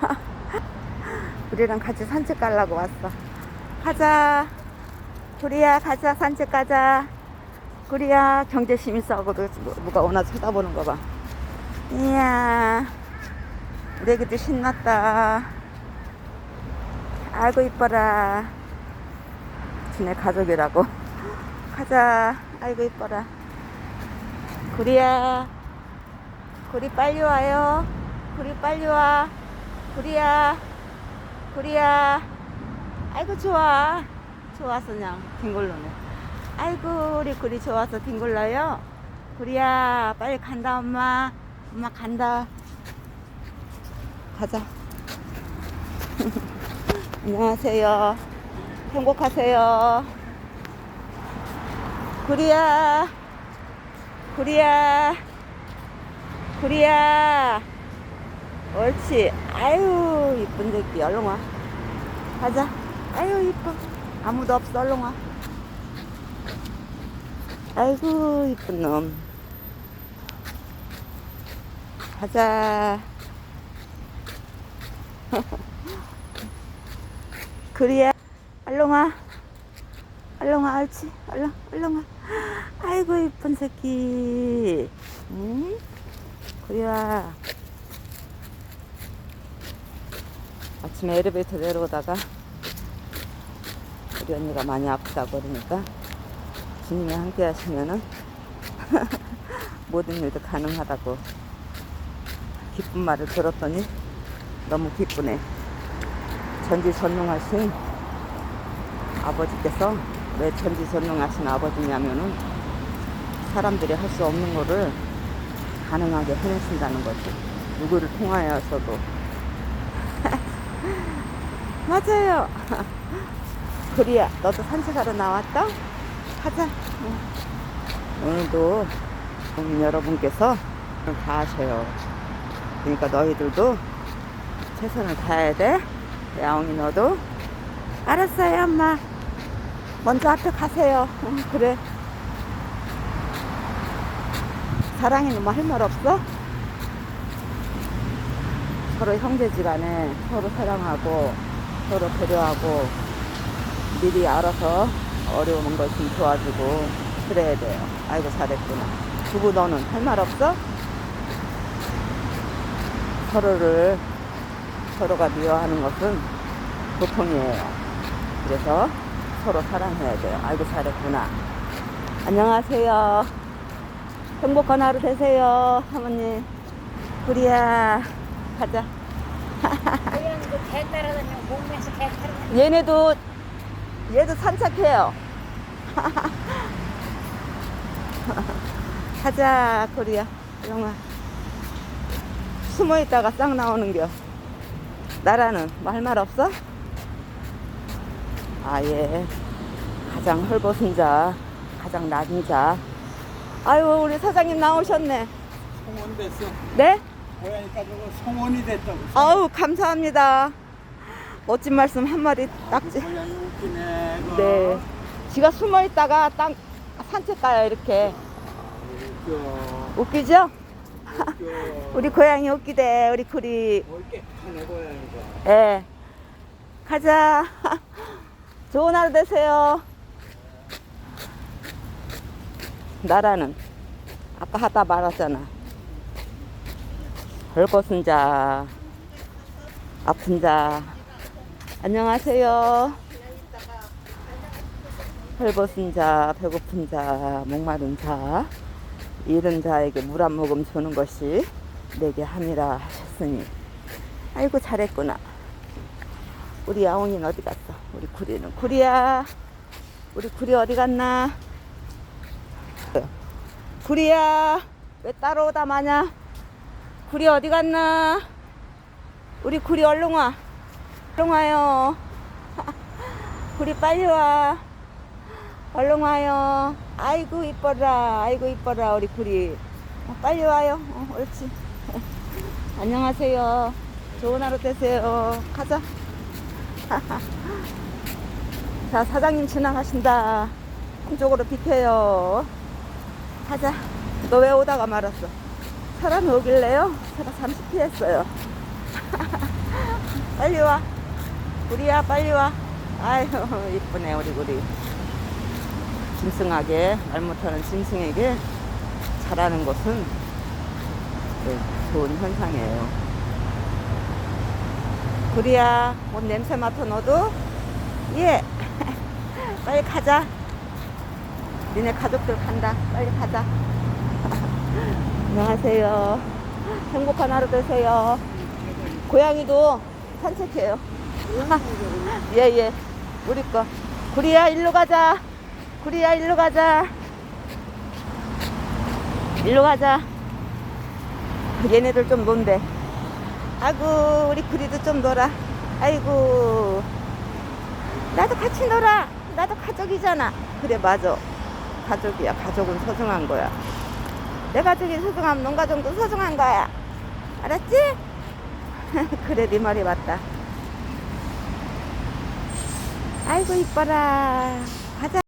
우리랑 같이 산책 가려고 왔어. 가자. 구리야, 가자. 산책 가자. 구리야, 경제심 있어하고도 누가 오나 쳐다보는 거 봐. 이야, 우리 애기들 신났다. 아이고, 이뻐라. 지네 가족이라고. 가자. 아이고, 이뻐라. 구리야. 구리 빨리 와요. 구리 빨리 와. 구리야. 구리야. 아이고 좋아. 좋아서 그냥 뒹굴러네. 아이고 우리 구리 좋아서 뒹굴러요. 구리야 빨리 간다 엄마. 엄마 간다. 가자. 안녕하세요. 행복하세요. 구리야. 구리야. 구리야. 옳지. 아유, 이쁜 새끼. 얼른 와. 가자. 아유, 이뻐. 아무도 없어. 얼른 와. 아이고, 이쁜 놈. 가자. 그리야. 얼른 와. 얼른 와. 옳지. 얼른, 얼른 와. 아이고, 이쁜 새끼. 응? 그리야. 아침에 엘리베이터 내려오다가 우리 언니가 많이 아프다고 그러니까 주님이 함께 하시면은 모든 일도 가능하다고 기쁜 말을 들었더니 너무 기쁘네. 전지전능하신 아버지께서 왜 전지전능하신 아버지냐면은 사람들이 할 수 없는 거를 가능하게 해내신다는 거지. 누구를 통하여서도 맞아요. 그리야, 너도 산책하러 나왔다? 가자. 응. 오늘도 여러분께서 다 하셔요. 그러니까 너희들도 최선을 다해야 돼. 야옹이 너도. 알았어요, 엄마. 먼저 앞에 가세요. 응, 그래. 사랑이는 뭐 할 말 없어? 서로 형제지간에 서로 사랑하고 서로 배려하고 미리 알아서 어려운 것좀 도와주고 그래야 돼요. 아이고 잘했구나. 두부 너는 할 말 없어? 서로를 서로가 미워하는 것은 보통이에요. 그래서 서로 사랑해야 돼요. 아이고 잘했구나. 안녕하세요. 행복한 하루 되세요, 사모님. 구리야, 가자. 그냥 그개 따라다니고 몸에서 개 따라다니고 얘네도 얘도 산책해요. 가자 코리아 영아 숨어 있다가 싹 나오는겨. 나라는 말말 없어? 아예 가장 헐벗은 자, 가장 낮은 자. 아유 우리 사장님 나오셨네. 성원이 됐어. 네? 고양이 가지고 성원이 됐다고. 아우 감사합니다. 멋진 말씀 한 마디 딱지. 고양이 웃기네. 그거. 네. 지가 숨어 있다가 딱 산책 가요, 이렇게. 웃겨. 웃기죠? 웃겨. 우리 고양이 웃기대, 우리. 옳게 하네 고양이가. 예. 가자. 좋은 하루 되세요. 나라는 아까 하다 말았잖아. 헐벗은 자, 아픈 자. 안녕하세요. 헐벗은 자, 배고픈 자, 목마른 자, 이른 자에게 물 한 모금 주는 것이 내게 함이라 하셨으니. 아이고 잘했구나. 우리 야옹이는 어디 갔어? 우리 구리는 구리야. 우리 구리 어디 갔나? 구리야. 왜 따라오다 마냐? 구리 어디 갔나? 우리 구리 얼른 와. 얼른 와요. 구리 빨리 와. 얼른 와요. 아이고 이뻐라. 아이고 이뻐라 우리 구리. 어, 빨리 와요. 어, 옳지. 안녕하세요. 좋은 하루 되세요. 가자. 자, 사장님 지나가신다. 한쪽으로 비켜요. 가자. 너 왜 오다가 말았어? 사람이 오길래요? 제가 잠시 피했어요. 빨리 와. 구리야, 빨리 와. 아유, 이쁘네, 우리 구리. 짐승하게, 말 못하는 짐승에게 잘하는 것은 네, 좋은 현상이에요. 구리야, 옷 냄새 맡아 너도? 예. 빨리 가자. 니네 가족들 간다. 빨리 가자. 안녕하세요. 행복한 하루 되세요. 고양이도 산책해요. 예, 예. 우리 거. 구리야, 일로 가자. 구리야, 일로 가자. 일로 가자. 얘네들 좀 논대. 아이고, 우리 구리도 좀 놀아. 아이고. 나도 같이 놀아. 나도 가족이잖아. 그래, 맞아. 가족이야. 가족은 소중한 거야. 내 가족이 소중하면 농 가족도 소중한 거야. 알았지? 그래, 네 말이 맞다. 아이고, 이뻐라. 가자.